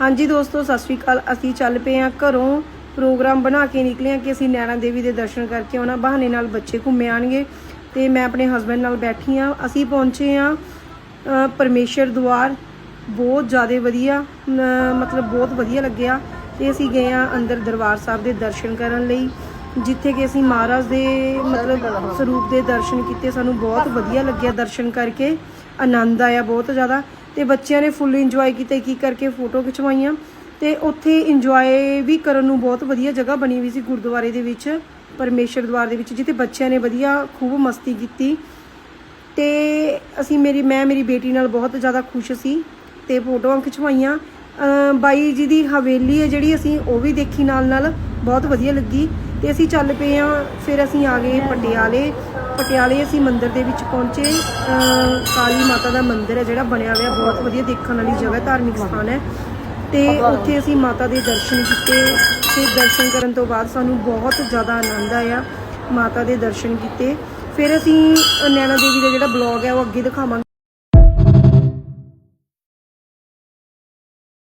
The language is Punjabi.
ਹਾਂਜੀ ਦੋਸਤੋ ਸਤਿ ਸ਼੍ਰੀ ਅਕਾਲ। ਅਸੀਂ ਚੱਲ ਪਏ ਹਾਂ ਘਰੋਂ। ਪ੍ਰੋਗਰਾਮ ਬਣਾ ਕੇ ਨਿਕਲੇ ਹਾਂ ਕਿ ਅਸੀਂ ਨੈਣਾ ਦੇਵੀ ਦੇ ਦਰਸ਼ਨ ਕਰਕੇ ਉਹਨਾਂ ਬਹਾਨੇ ਨਾਲ ਬੱਚੇ ਘੁੰਮੇ ਆਣਗੇ ਤੇ ਮੈਂ ਆਪਣੇ ਹਸਬੰਡ ਨਾਲ ਬੈਠੀ ਹਾਂ। ਅਸੀਂ ਪਹੁੰਚੇ ਹਾਂ ਅ, ਪਰਮੇਸ਼ਰ ਦੁਆਰ। ਬਹੁਤ ਜ਼ਿਆਦਾ ਵਧੀਆ ਮਤਲਬ ਬਹੁਤ ਵਧੀਆ ਲੱਗਿਆ ਤੇ ਅਸੀਂ ਗਏ ਹਾਂ ਅੰਦਰ ਦਰਬਾਰ ਸਾਹਿਬ ਦੇ ਦਰਸ਼ਨ ਕਰਨ ਲਈ ਜਿੱਥੇ ਕਿ ਅਸੀਂ ਮਹਾਰਾਜ ਦੇ ਮਤਲਬ ਸਰੂਪ ਦੇ ਦਰਸ਼ਨ ਕੀਤੇ। ਸਾਨੂੰ ਬਹੁਤ ਵਧੀਆ ਲੱਗਿਆ ਦਰਸ਼ਨ ਕਰਕੇ। ਆਨੰਦ ਆਇਆ ਬਹੁਤ ਜ਼ਿਆਦਾ ਤੇ ਬੱਚਿਆਂ ਨੇ ਫੁੱਲ ਇੰਜੋਏ ਕੀਤਾ, ਕੀ ਕਰਕੇ ਫੋਟੋ ਖਿਚਵਾਈਆਂ ਤੇ ਉੱਥੇ ਇੰਜੋਏ ਵੀ ਕਰਨ ਨੂੰ ਬਹੁਤ ਵਧੀਆ ਜਗ੍ਹਾ ਬਣੀ ਹੋਈ ਸੀ ਗੁਰਦੁਆਰੇ ਦੇ ਵਿੱਚ, ਪਰਮੇਸ਼ਰ ਦਵਾਰ ਦੇ ਵਿੱਚ, ਜਿੱਥੇ ਬੱਚਿਆਂ ਨੇ ਵਧੀਆ ਖੂਬ ਮਸਤੀ ਕੀਤੀ ਤੇ ਅਸੀਂ ਮੇਰੀ, ਮੈਂ, ਮੇਰੀ ਬੇਟੀ ਨਾਲ ਬਹੁਤ ਜ਼ਿਆਦਾ ਖੁਸ਼ ਸੀ ਤੇ ਫੋਟੋਆਂ ਖਿਚਵਾਈਆਂ। ਬਾਈ ਜੀ ਦੀ ਹਵੇਲੀ ਹੈ ਜਿਹੜੀ ਅਸੀਂ ਉਹ ਵੀ ਦੇਖੀ ਨਾਲ ਨਾਲ ਬਹੁਤ ਵਧੀਆ ਲੱਗੀ ਤੇ ਅਸੀਂ ਚੱਲ ਪਏ ਆ ਫਿਰ ਅਸੀਂ ਆ ਗਏ ਪਟਿਆਲੇ। ਪਟਿਆਲੇ ਅਸੀਂ ਮੰਦਿਰ ਦੇ ਵਿੱਚ ਪਹੁੰਚੇ। ਕਾਲੀ ਮਾਤਾ ਦਾ ਮੰਦਿਰ ਹੈ ਜਿਹੜਾ ਬਣਿਆ ਹੋਇਆ। ਬਹੁਤ ਵਧੀਆ ਦੇਖਣ ਵਾਲੀ ਜਗ੍ਹਾ ਧਾਰਮਿਕ ਸਥਾਨ ਹੈ। ਤੇ ਉੱਥੇ ਅਸੀਂ ਮਾਤਾ ਦੇ ਦਰਸ਼ਨ ਕੀਤੇ। ਤੇ ਦਰਸ਼ਨ ਕਰਨ ਤੋਂ ਬਾਅਦ ਸਾਨੂੰ ਬਹੁਤ ਜ਼ਿਆਦਾ ਆਨੰਦ ਆਇਆ ਮਾਤਾ ਦੇ ਦਰਸ਼ਨ ਕੀਤੇ। ਫਿਰ ਅਸੀਂ ਨੈਣਾ ਦੇਵੀ ਦਾ ਜਿਹੜਾ ਬਲੌਗ ਹੈ ਉਹ ਅੱਗੇ ਦਿਖਾਵਾਂਗੇ।